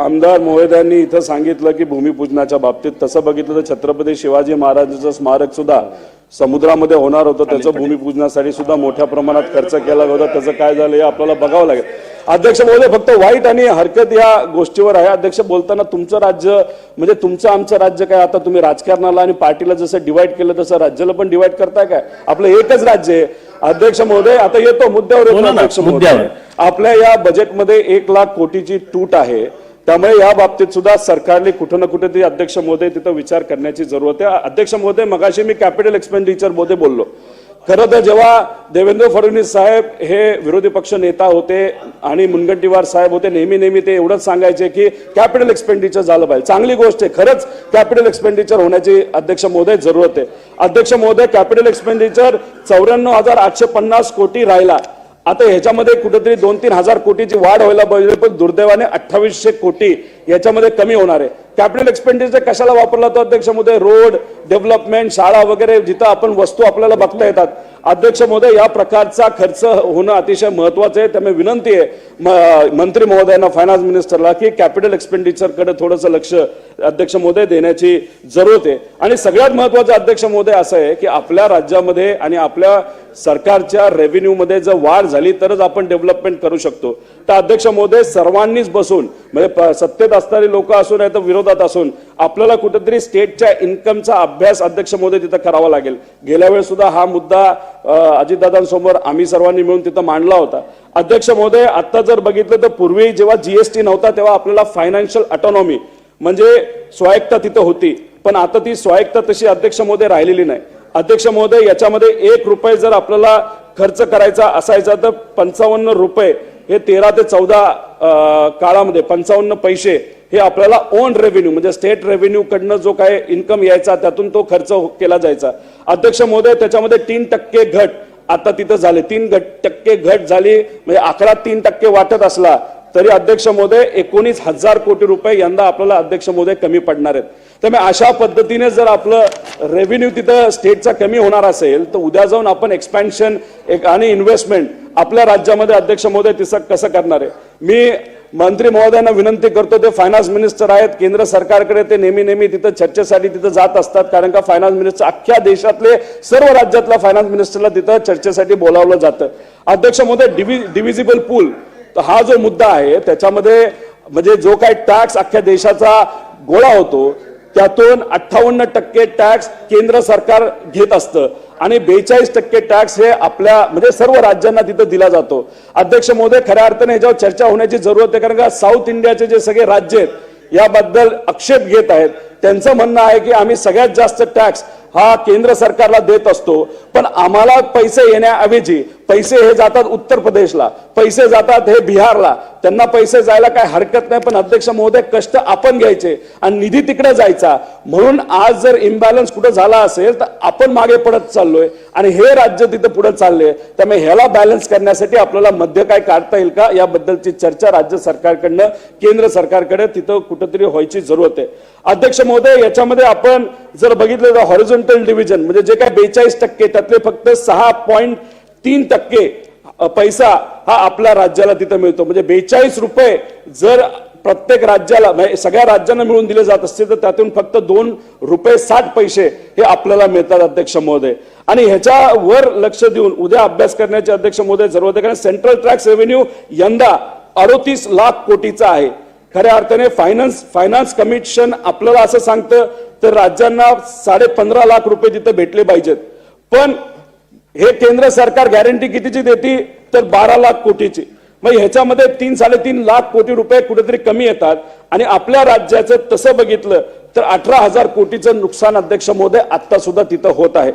आमदार मोहित्यांनी इथं सांगितलं की भूमिपूजनाच्या बाबतीत. तसं बघितलं तर छत्रपती शिवाजी महाराजांचं स्मारक सुद्धा समुद्रामध्ये होणार होतं. त्याचं भूमिपूजनासाठी सुद्धा मोठ्या प्रमाणात खर्च केला होता. त्याचं काय झालं हे आपल्याला बघावं लागेल. अध्यक्ष महोदय फक्त वाईट आणि हरकत या गोष्टीवर आहे. अध्यक्ष बोलताना तुमचं राज्य म्हणजे तुमचं आमचं राज्य काय? आता तुम्ही राजकारणाला आणि पार्टीला जसं डिवाइड केलं तसं राज्याला पण डिवाइड करताय काय? आपलं एकच राज्य आहे. अध्यक्ष महोदय आता येतो मुद्द्यावर येतो अध्यक्ष महोदय. मुद्द्यावर. आपल्या या बजेटमध्ये एक लाख कोटीची तूट आहे. त्यामुळे या बाबतीत सुद्धा सरकारने कुठं ना कुठेतरी अध्यक्ष मोदे तिथं विचार करण्याची जरूरत आहे. अध्यक्ष मोदे मगाशी मी कॅपिटल एक्सपेंडिचरमध्ये बोललो. खरं तर जेव्हा देवेंद्र फडणवीस साहेब हे विरोधी पक्ष नेता होते आणि मुनगंटीवार साहेब होते नेहमी नेहमी ते एवढंच सांगायचे की कॅपिटल एक्सपेंडिचर झालं पाहिजे. चांगली गोष्ट आहे. खरंच कॅपिटल एक्सपेंडिचर होण्याची अध्यक्ष महोदय जरूरत आहे. अध्यक्ष महोदय कॅपिटल एक्सपेंडिचर चौऱ्याण्णव हजार आठशे पन्नास कोटी राहिला. आता ह्याच्यामध्ये कुठेतरी दोन तीन हजार कोटीची वाढ व्हायला पाहिजे पण दुर्दैवाने अठ्ठावीसशे कोटी याच्यामध्ये कमी होणार आहे. कॅपिटल एक्सपेंडिचर कशाला वापरला तो अध्यक्ष महोदय? रोड डेव्हलपमेंट शाळा वगैरे जिथं आपण वस्तू आपल्याला बघता येतात. अध्यक्ष महोदय या प्रकारचा खर्च होणं अतिशय महत्वाचं आहे. त्यामुळे विनंती आहे मंत्री महोदयांना फायनान्स मिनिस्टरला की कॅपिटल एक्सपेंडिचरकडे थोडंसं लक्ष अध्यक्ष महोदय देण्याची जरूरत आहे. आणि सगळ्यात महत्वाचं अध्यक्ष महोदय असं आहे की आपल्या राज्यामध्ये आणि आपल्या सरकारच्या रेव्हेन्यू मध्ये जर वाढ झाली तरच आपण डेव्हलपमेंट करू शकतो. तर अध्यक्ष महोदय सर्वांनीच बसून म्हणजे सत्तेत असणारे लोक असून नाही तर विरोधात असून आपल्याला कुठेतरी स्टेटच्या इन्कमचा अभ्यास अध्यक्ष महोदय तिथं करावा लागेल. गेल्या वेळेस सुद्धा हा मुद्दा अजितदादांसमोर आम्ही सर्वांनी मिळून तिथं मांडला होता. अध्यक्ष महोदय आता जर बघितलं तर पूर्वी जेव्हा जीएसटी नव्हता तेव्हा आपल्याला फायनान्शियल ऑटोनॉमी म्हणजे स्वायत्ता तिथं होती. पण आता ती स्वायत्ता तशी अध्यक्ष महोदय राहिलेली नाही. अध्यक्ष महोदय याच्यामध्ये एक रुपये जर आपल्याला खर्च करायचा असायचा तर पंचावन्न रुपये हे तेरा ते चौदा काळामध्ये पंचावन्न पैसे हे आपल्याला ओन रेव्हेन्यू म्हणजे स्टेट रेव्हेन्यू कडनं जो काय इन्कम यायचा त्यातून तो खर्च हो-, केला जायचा. अध्यक्ष महोदय त्याच्यामध्ये तीन टक्के घट आता तिथं झाले. तीन घट टक्के घट झाली म्हणजे आकडा तीन टक्के वाटत असला तरी अध्यक्ष महोदय एकोणीस हजार कोटी रुपये यंदा आपल्याला अध्यक्ष महोदय कमी पडणार आहेत. त्यामुळे अशा पद्धतीने जर आपलं रेव्हेन्यू तिथं स्टेटचा कमी होणार असेल तर उद्या जाऊन आपण एक्सपॅन्शन एक आणि इन्व्हेस्टमेंट आपल्या राज्यामध्ये अध्यक्ष महोदय तिचं कसं करणार आहे? मी मंत्री महोदयांना विनंती करतो ते फायनान्स मिनिस्टर आहेत केंद्र सरकारकडे ते नेहमी नेहमी तिथं चर्चेसाठी तिथं जात असतात कारण का फायनान्स मिनिस्टर अख्ख्या देशातले सर्व राज्यातल्या फायनान्स मिनिस्टरला तिथं चर्चेसाठी बोलावलं जातं. अध्यक्ष महोदय डिवि डिव्हिजिबल पूल तर हा जो मुद्दा आहे त्याच्यामध्ये म्हणजे जो काही टॅक्स अख्ख्या देशाचा गोळा होतो त्यातून अठ्ठावन्न टक्के टॅक्स केंद्र सरकार घेत असतं. आणि बेचाळीस टक्के टॅक्स हे आपल्या म्हणजे सर्व राज्यांना तिथं दिला जातो. अध्यक्ष महोदय खऱ्या अर्थाने याच्यावर चर्चा होण्याची जरूरत आहे कारण का साऊथ इंडियाचे जे सगळे राज्य आहेत याबद्दल आक्षेप घेत आहेत. त्यांचं म्हणणं आहे की आम्ही सगळ्यात जास्त टॅक्स हा केंद्र सरकारला देत असतो. पण आम्हाला पैसे येण्याऐवजी पैसे हे जातात उत्तर प्रदेशला पैसे जातात हे बिहारला. त्यांना पैसे जायला काय हरकत नाही पण अध्यक्ष महोदय कष्ट आपण घ्यायचे आणि निधी तिकडे जायचा. म्हणून आज जर इम्बॅलन्स कुठं झाला असेल तर आपण मागे पडत चाललोय आणि हे राज्य तिथं पुढे चालले त्यामुळे ह्याला बॅलन्स करण्यासाठी आपल्याला मध्य काय काढता येईल का याबद्दलची चर्चा राज्य सरकारकडनं केंद्र सरकारकडे तिथं कुठंतरी व्हायची जरूरत आहे. अध्यक्ष महोदय याच्यामध्ये आपण जर बघितलं तर हॉरिझॉन्टल डिव्हिजन म्हणजे जे काय बेचाळीस टक्के त्यातले फक्त सहा पॉईंट तीन टक्के पैसा हा आपल्या राज्याला तिथं मिळतो. म्हणजे बेचाळीस रुपये जर प्रत्येक राज्याला म्हणजे सगळ्या राज्यांना मिळून दिले जात असते तर त्यातून फक्त दोन रुपये साठ पैसे हे आपल्याला मिळतात अध्यक्ष महोदय. आणि ह्याच्यावर लक्ष देऊन उद्या अभ्यास करण्याचे अध्यक्ष महोदय जरूरत आहे कारण सेंट्रल टॅक्स रेव्हेन्यू यंदा अडोतीस लाख कोटीचा आहे. खऱ्या अर्थाने फायनान्स फायनान्स कमिशन आपल्याला असं सांगतं तर राज्यांना साडे पंधरा लाख रुपये तिथं भेटले पाहिजेत. पण हे केंद्र सरकार गॅरंटी कितीची देते? तर बारा लाख कोटीची. मग ह्याच्यामध्ये तीन साडेतीन लाख कोटी रुपये कुठेतरी कमी येतात. आणि आपल्या राज्याचं तसं बघितलं तर अठरा हजार कोटीचं नुकसान अध्यक्ष महोदय आता सुद्धा तिथं होत आहे.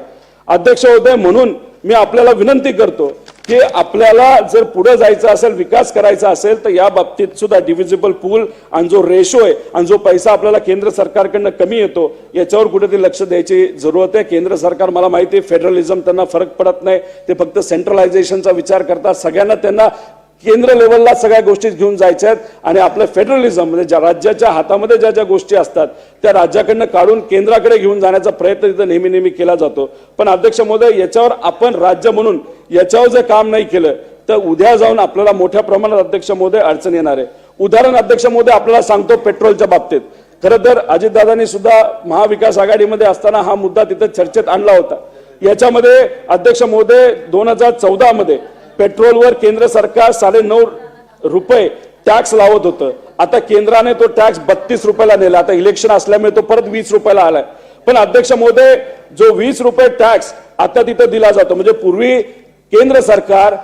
अध्यक्ष महोदय म्हणून मी आपल्याला विनंती करतो की आपल्याला जर पुढे जायचं असेल विकास करायचा असेल तर या बाबतीत सुद्धा डिव्हिजिबल पूल आणि जो रेशो आहे आणि जो पैसा आपल्याला केंद्र सरकारकडनं कमी येतो याच्यावर कुठेतरी लक्ष द्यायची जरूरत आहे. केंद्र सरकार मला माहिती आहे फेडरलिझम त्यांना फरक पडत नाही. ते फक्त सेंट्रलायझेशनचा विचार करतात. सगळ्यांना त्यांना केंद्र लेवलला सगळ्या गोष्टी घेऊन जायच्या आहेत. आणि आपलं फेडरलिझम म्हणजे ज्या राज्याच्या हातामध्ये ज्या ज्या गोष्टी असतात त्या राज्याकडनं काढून केंद्राकडे घेऊन जाण्याचा प्रयत्न तिथं नेहमी नेहमी केला जातो. पण अध्यक्ष महोदय याच्यावर आपण राज्य म्हणून याच्यावर जर काम नाही केलं तर उद्या जाऊन आपल्याला मोठ्या प्रमाणात अध्यक्ष महोदय अडचण येणार आहे. उदाहरण अध्यक्ष महोदय आपल्याला सांगतो पेट्रोलच्या बाबतीत. खरं तर अजितदादांनी सुद्धा महाविकास आघाडीमध्ये असताना हा मुद्दा तिथं चर्चेत आणला होता. याच्यामध्ये अध्यक्ष महोदय दोन हजार चौदा मध्ये पेट्रोलवर केंद्र सरकार साडेनऊ रुपये टॅक्स लावत होतं. आता केंद्राने तो टॅक्स बत्तीस रुपयाला नेला. आता इलेक्शन असल्यामुळे तो परत वीस रुपयाला आलाय. पण अध्यक्ष महोदय जो वीस रुपये टॅक्स आता तिथं दिला जातो. म्हणजे पूर्वी केंद्र सरकार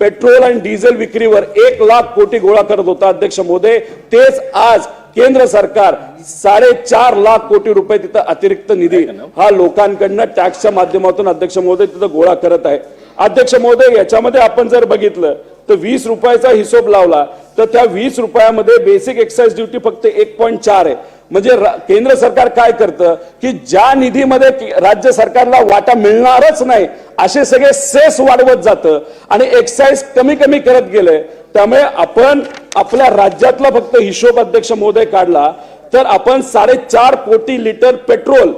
पेट्रोल आणि डिझेल विक्रीवर एक लाख कोटी गोळा करत होता अध्यक्ष मोदय तेच आज केंद्र सरकार साडेचार लाख कोटी रुपये तिथं अतिरिक्त निधी हा लोकांकडनं टॅक्सच्या माध्यमातून अध्यक्ष महोदय तिथं गोळा करत आहे. अध्यक्ष महोदय याच्यामध्ये आपण जर बघितलं तर वीस रुपयाचा हिशोब लावला तर त्या वीस रुपयामध्ये बेसिक एक्साइज ड्युटी फक्त एक पॉईंट चार आहे. म्हणजे केंद्र सरकार काय करतं? की ज्या निधीमध्ये राज्य सरकारला वाटा मिळणारच नाही असे सगळे सेस वाढवत जातं आणि एक्साईज कमी कमी करत गेले त्यामुळे आपण आपल्या राज्यातला फक्त हिशोब अध्यक्ष महोदय काढला तर आपण साडेचार कोटी लिटर पेट्रोल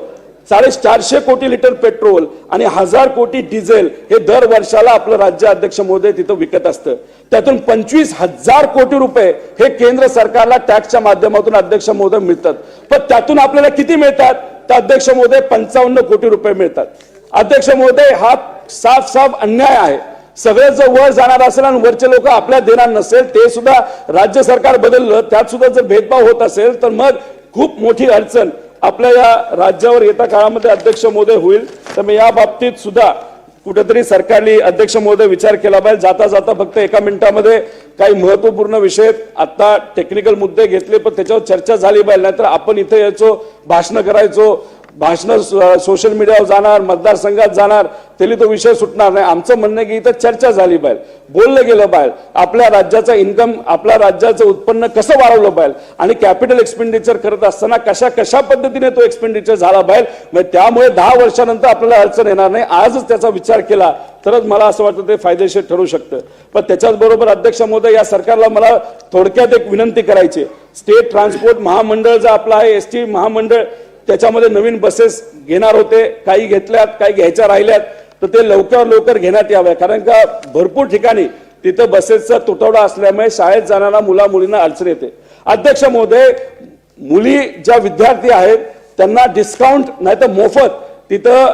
साडे चारशे कोटी लिटर पेट्रोल आणि हजार कोटी डिझेल हे दर वर्षाला आपलं राज्य अध्यक्ष महोदय तिथं विकत असतं. त्यातून पंचवीस हजार कोटी रुपये हे केंद्र सरकारला टॅक्सच्या माध्यमातून अध्यक्ष महोदय मिळतात. पण त्यातून आपल्याला किती मिळतात? तर अध्यक्ष महोदय पंचावन्न कोटी रुपये मिळतात. अध्यक्ष महोदय हा साफ साफ अन्याय आहे. सगळं जर वर जाणार असेल आणि वरचे लोक आपल्या देणार नसेल ते सुद्धा राज्य सरकार बदललं त्यात सुद्धा जर भेदभाव होत असेल तर मग खूप मोठी अडचण. आपल्या या राज्यावर येत्या काळामध्ये अध्यक्ष महोदय होईल तर मी या बाबतीत सुद्धा कुठेतरी सरकारने अध्यक्ष महोदय विचार केला पाहिजे. जाता जाता फक्त एका मिनिटामध्ये काही महत्त्वपूर्ण विषय आता टेक्निकल मुद्दे घेतले पण त्याच्यावर चर्चा झाली पाहिजे. नाहीतर आपण इथे यायचो भाषणं करायचो भाषण सोशल मीडियावर जाणार मतदारसंघात जाणार त्याला तो विषय सुटणार नाही. आमचं म्हणणं आहे की इथं चर्चा झाली पाहिजे. बोललं गेलं पाहिजे. आपल्या राज्याचा इन्कम आपल्या राज्याचं उत्पन्न कसं वाढवलं पाहिजे? आणि कॅपिटल एक्सपेंडिचर करत असताना कशा कशा पद्धतीने तो एक्सपेंडिचर झाला पाहिजे? म्हणजे त्यामुळे दहा वर्षानंतर आपल्याला अडचण येणार नाही. आजच त्याचा विचार केला तरच मला असं वाटतं ते फायदेशीर ठरू शकतं. पण त्याच्याच बरोबर अध्यक्ष महोदय या सरकारला मला थोडक्यात एक विनंती करायची स्टेट ट्रान्सपोर्ट महामंडळ जे आपलं आहे एस टी महामंडळ त्याच्यामध्ये नवीन बसेस घेणार होते काही घेतल्यात काही घ्यायच्या राहिल्यात तर ते लवकर लवकर घेण्यात याव्या. कारण का भरपूर ठिकाणी तिथं बसेसचा तुटवडा असल्यामुळे शाळेत जाणाऱ्या मुला मुलींना अडचण येते. अध्यक्ष महोदय मुली ज्या विद्यार्थी आहेत त्यांना डिस्काउंट नाही तर मोफत तिथं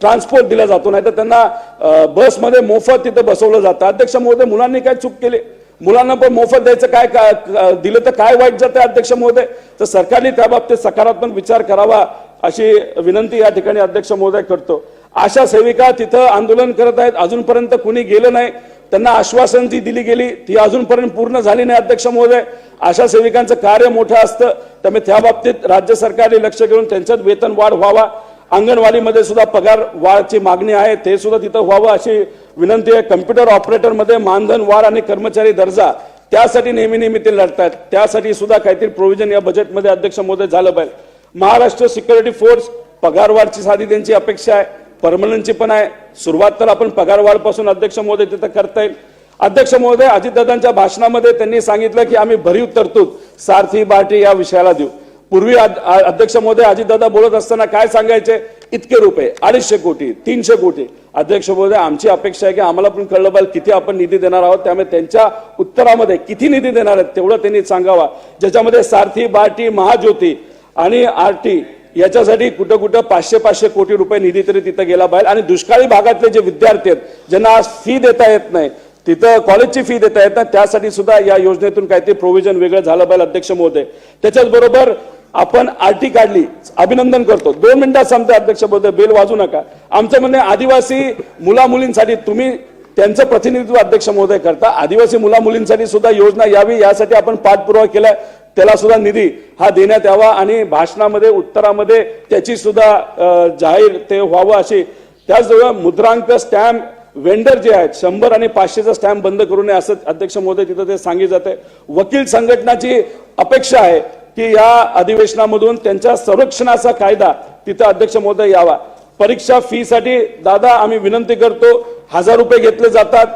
ट्रान्सपोर्ट दिला जातो. नाही तर त्यांना बसमध्ये मोफत तिथं बसवलं जातं. अध्यक्ष महोदय मुलांनी काय चूक केली? मुलांना पण मोफत द्यायचं काय का- दिलं तर काय वाईट जातं अध्यक्ष महोदय? तर सरकारने त्या बाबतीत सकारात्मक विचार करावा अशी विनंती या ठिकाणी अध्यक्ष महोदय करतो. आशा सेविका तिथं आंदोलन करत आहेत. अजूनपर्यंत कुणी गेलं नाही. त्यांना आश्वासन जी दिली गेली ती अजूनपर्यंत पूर्ण झाली नाही अध्यक्ष महोदय. आशा सेविकांचं कार्य मोठं असतं. त्यामुळे त्या बाबतीत राज्य सरकारने लक्ष घेऊन त्यांच्यात वेतन वाढ व्हावा. अंगणवाडीमध्ये सुद्धा पगार वाढची मागणी आहे. ते सुद्धा तिथं व्हावं अशी विनंती आहे कम्प्युटर ऑपरेटरमध्ये मानधन वाढ आणि कर्मचारी दर्जा त्यासाठी नेहमी नेहमी ते लढतात. त्यासाठी सुद्धा काहीतरी प्रोव्हिजन या बजेटमध्ये अध्यक्ष महोदय झालं पाहिजे. महाराष्ट्र सिक्युरिटी फोर्स पगार वाढची साधी त्यांची अपेक्षा आहे. परमनंटची पण आहे. सुरुवात तर आपण पगार अध्यक्ष महोदय तिथं करता येईल. अध्यक्ष महोदय अजितदादांच्या भाषणामध्ये त्यांनी सांगितलं की आम्ही भरीव तरतूद सारथी बार्टी या विषयाला देऊ. पूर्वी अध्यक्ष महोदय अजितदादा बोलत असताना काय सांगायचे? इतके रुपये अडीचशे कोटी तीनशे कोटी. अध्यक्ष महोदय आमची अपेक्षा आहे की आम्हाला पण कळलं पाहिजे किती आपण निधी देणार आहोत. त्यामुळे त्यांच्या उत्तरामध्ये किती निधी देणार आहेत तेवढं त्यांनी सांगावा. ज्याच्यामध्ये सारथी बार्टी महाज्योती आणि आरटी याच्यासाठी कुठं कुठं पाचशे पाचशे कोटी रुपये निधी तरी तिथं गेला पाहिजे. आणि दुष्काळी भागातले जे विद्यार्थी आहेत ज्यांना आज फी देता येत नाही तिथं कॉलेजची फी देता येत नाही त्यासाठी सुद्धा या योजनेतून काहीतरी प्रोव्हिजन वेगळं झालं पाहिजे अध्यक्ष महोदय. त्याच्याच बरोबर आपण आरटी काढली. अभिनंदन करतो. दोन मिनिटात संपते अध्यक्ष महोदय बेल वाजू नका. आमचं म्हणणे आदिवासी मुला मुलींसाठी तुम्ही त्यांचं प्रतिनिधित्व अध्यक्ष महोदय करता. आदिवासी मुला मुलींसाठी सुद्धा योजना यावी यासाठी आपण पाठपुरावा केलाय. त्याला सुद्धा निधी हा देण्यात यावा आणि भाषणामध्ये उत्तरामध्ये त्याची सुद्धा जाहीर ते व्हावं अशी. त्याचबरोबर मुद्रांक स्टॅम्प वेंडर जे आहेत शंभर आणि पाचशेचा स्टॅम्प बंद करू नये असं अध्यक्ष महोदय तिथं ते सांगितलं जाते वकील संघटनाची अपेक्षा आहे की या अधिवेशनामधून त्यांच्या संरक्षणाचा कायदा तिथं अध्यक्ष महोदय यावा. परीक्षा फीसाठी दादा आम्ही विनंती करतो हजार रुपये घेतले जातात.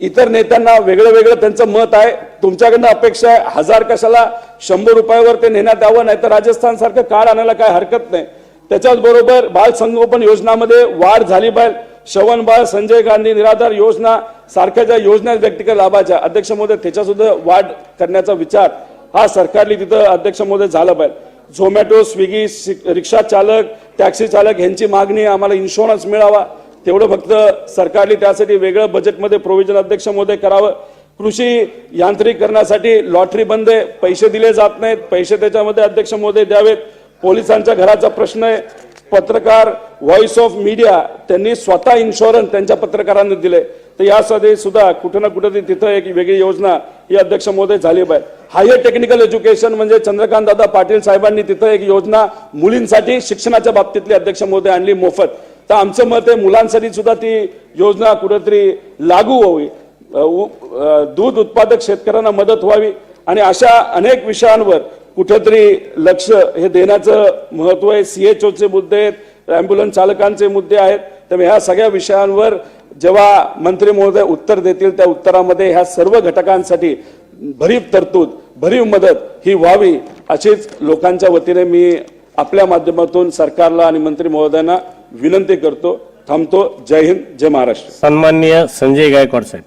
इतर नेत्यांना वेगळं वेगळं त्यांचं मत आहे. तुमच्याकडनं अपेक्षा आहे हजार कशाला? शंभर रुपयावर ते नेण्यात यावं नाही तर राजस्थान सारखं कार्ड आणायला काय हरकत नाही. त्याच्याच बरोबर बाल संगोपन योजनामध्ये वाढ झाली पाहिजे. श्रवण बाळ संजय गांधी निराधार योजना सारख्या ज्या योजना व्यक्तिगत लाभाच्या अध्यक्ष महोदय त्याच्यासुद्धा वाढ करण्याचा विचार हा सरकारली तिथं अध्यक्ष महोदय झालं पाहिजे. झोमॅटो स्विगी रिक्षा चालक टॅक्सी चालक यांची मागणी आम्हाला इन्शुरन्स मिळावा. तेवढं फक्त सरकारने त्यासाठी वेगळं बजेटमध्ये प्रोव्हिजन अध्यक्ष महोदय करावं. कृषी यांत्रिकरणासाठी लॉटरी बंद आहे पैसे दिले जात नाहीत पैसे त्याच्यामध्ये अध्यक्ष महोदय द्यावेत. पोलिसांच्या घराचा प्रश्न आहे पत्रकार व्हॉइस ऑफ मीडिया त्यांनी स्वतः इन्शुरन्स त्यांच्या पत्रकारांना दिले तर यासाठी सुद्धा कुठं ना कुठं तिथं एक वेगळी योजना ही अध्यक्ष महोदय झाली पाहिजे. हायर टेक्निकल एज्युकेशन म्हणजे चंद्रकांत दादा पाटील साहेबांनी तिथं एक योजना मुलींसाठी शिक्षणाच्या बाबतीतली अध्यक्ष महोदय आणली मोफत. तर आमचं मत आहे मुलांसाठी सुद्धा ती योजना कुठेतरी लागू व्हावी. दूध उत्पादक शेतकऱ्यांना मदत व्हावी आणि अशा अनेक विषयांवर कुठेतरी लक्ष हे देण्याचं महत्त्व आहे. सीएचओचे मुद्दे आहेत. ॲम्ब्युलन्स चालकांचे मुद्दे आहेत. त्यामुळे ह्या सगळ्या विषयांवर जेव्हा मंत्री महोदय उत्तर देतील त्या उत्तरामध्ये ह्या सर्व घटकांसाठी भरीव तरतूद भरीव मदत ही व्हावी अशीच लोकांच्या वतीने मी आपल्या माध्यमातून सरकारला आणि मंत्री महोदयांना विनंती करतो थांबतो. जय हिंद जय महाराष्ट्र. सन्माननीय संजय गायकवाड साहेब.